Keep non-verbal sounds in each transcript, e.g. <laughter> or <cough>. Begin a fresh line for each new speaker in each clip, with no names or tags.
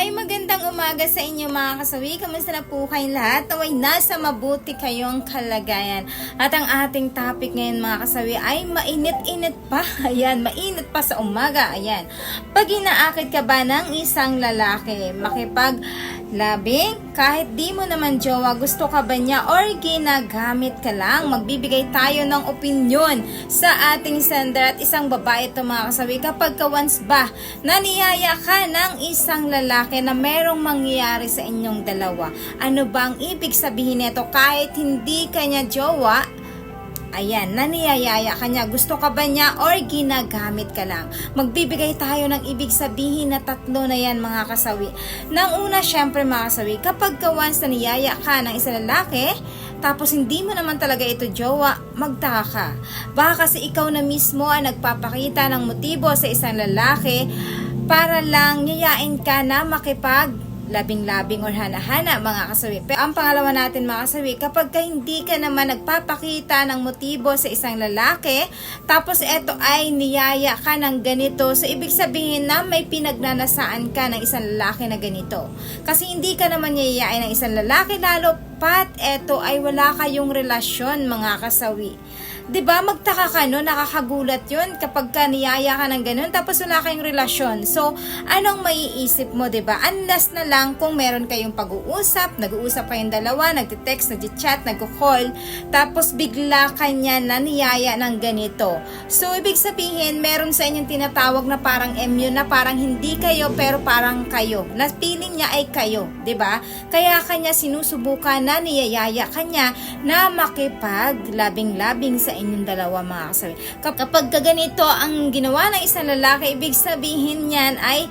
Ay magandang umaga sa inyo mga kasawi. Kamusta na po kayong lahat? Naway nasa mabuti kayong kalagayan. At ang ating topic ngayon mga kasawi ay mainit-init pa. <laughs> Ayan, mainit pa sa umaga. Ayan. Pag inaakit ka ba ng isang lalaki, makipag labing, kahit di mo naman jowa, gusto ka ba niya or ginagamit ka lang? Magbibigay tayo ng opinion sa ating sender at isang babae ito mga kasawi. Kapag ka once ba naniyaya ka ng isang lalaki na merong mangyayari sa inyong dalawa, ano ba ang ibig sabihin nito kahit hindi kanya jowa, Ayan, naniyayaya ka niya. Gusto ka ba niya or ginagamit ka lang? Magbibigay tayo ng ibig sabihin na tatlo na yan mga kasawi. Nang una, syempre mga kasawi, kapag ka once naniyaya ka ng isang lalaki, tapos hindi mo naman talaga ito jowa, magtaka ka. Baka kasi ikaw na mismo ang nagpapakita ng motibo sa isang lalaki para lang yayain ka na makipag labing-labing or hana-hana mga kasawi. Pero ang pangalawa natin mga kasawi, kapag ka hindi ka naman nagpapakita ng motibo sa isang lalaki, tapos eto ay niyaya ka ng ganito, so ibig sabihin na may pinagnanasaan ka ng isang lalaki na ganito. Kasi hindi ka naman niyayain ng isang lalaki, lalo pat eto ay wala kayong relasyon mga kasawi. 'Di ba magtaka ka no, nakakagulat 'yun kapag ka ka ng ganun tapos wala kayong relasyon. So, anong maiisip mo, 'di ba? Unless na lang kung meron kayong pag-uusap, nag-uusap kayong dalawa, nagte-text, nagte-chat, nagko-call, tapos bigla kanya na niyaya ng ganito. So, ibig sabihin, meron sa inyong tinatawag na parang MU na parang hindi kayo pero parang kayo. Na feeling niya ay kayo, 'di ba? Kaya kanya sinusubukan na niyayaya kanya na makipag labing-labing sa inyong dalawa mga kasawi. Kap- Kapag ka ganito ang ginawa ng isang lalaki, ibig sabihin niyan ay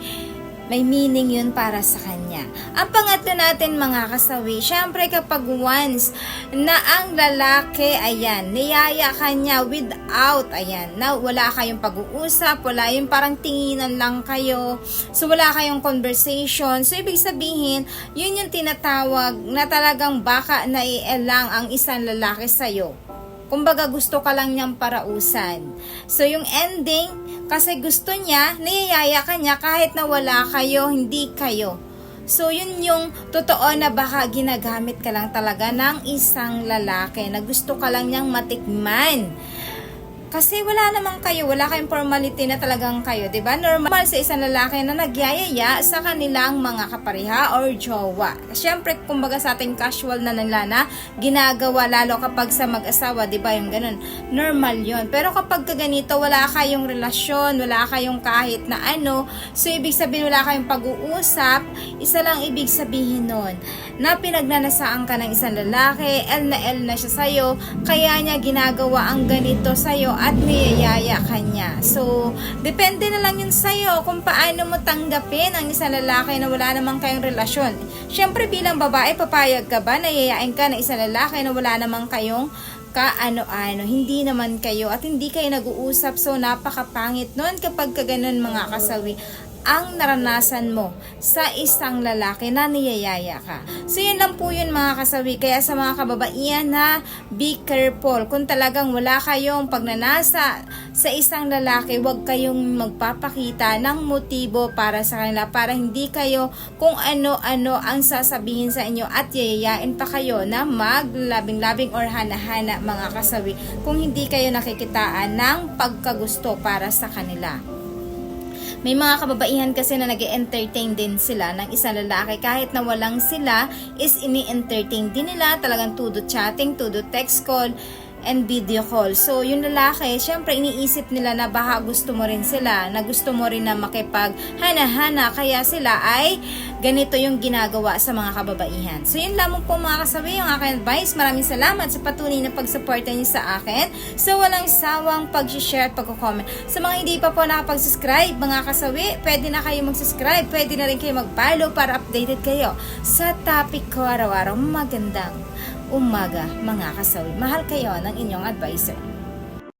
may meaning yun para sa kanya. Ang pangatlo natin mga kasawi, syempre kapag once na ang lalaki, ayan, niyaya ka niya without, ayan, na wala kayong pag-uusap, wala yung parang tinginan lang kayo, so wala kayong conversation, so ibig sabihin, yun yung tinatawag na talagang baka naiilang ang isang lalaki sa'yo. Kumbaga gusto ka lang niyang parausan. So yung ending, kasi gusto niya, niyayaya ka niya kahit na wala kayo, hindi kayo. So yun yung totoo na baka ginagamit ka lang talaga ng isang lalaki na gusto ka lang niyang matikman. Kasi wala naman kayo, wala kayong formality na talagang kayo, 'di ba? Normal sa isang lalaki na nagyayaya sa kanilang mga kapariha or jowa. Syempre, kumbaga sa ating casual na nila na ginagawa lalo kapag sa mag-asawa, 'di ba? Yung ganun. Normal 'yon. Pero kapag ka ganito, wala kayong relasyon, wala kayong kahit na ano, so ibig sabihin wala kayong pag-uusap, isa lang ibig sabihin nun, na pinagnanasaan ka ng isang lalaki, L na L na siya sa'yo, kaya niya ginagawa ang ganito sa'yo at niyayaya ka niya. So, depende na lang yun sa'yo kung paano mo tanggapin ang isang lalaki na wala namang kayong relasyon. Siyempre bilang babae, papayag ka ba na yayain ka ng isang lalaki na wala namang kayong kaano-ano, hindi naman kayo at hindi kayo nag-uusap so napakapangit nun kapag ka ganun mga kasawi ang naranasan mo sa isang lalaki na niyayaya ka. So yun lang po yun mga kasawi. Kaya sa mga kababaihan na be careful. Kung talagang wala kayong pagnanasa sa isang lalaki, huwag kayong magpapakita ng motibo para sa kanila para hindi kayo kung ano-ano ang sasabihin sa inyo at yayayain pa kayo na maglabing-labing or hana-hana mga kasawi kung hindi kayo nakikitaan ng pagkagusto para sa kanila. May mga kababaihan kasi na nag entertain din sila ng isang lalaki. Kahit na walang sila is ini-entertain din nila. Talagang tudo chatting, tudo text call and video call. So, yung lalaki, syempre iniisip nila na baka gusto mo rin sila, na gusto mo rin na makipag hana-hana, kaya sila ay ganito yung ginagawa sa mga kababaihan. So, yun lamang po mga kasabi, yung aking advice. Maraming salamat sa patuloy na pagsuporta niyo sa akin. So, walang sawang pag-share at pag-comment. Sa mga hindi pa po nakapag-subscribe, mga kasawi, pwede na kayo mag-subscribe, pwede na rin kayo mag-follow para updated kayo sa topic ko araw-araw. Magandang umaga mga kasawi. Mahal kayo ng inyong advisor.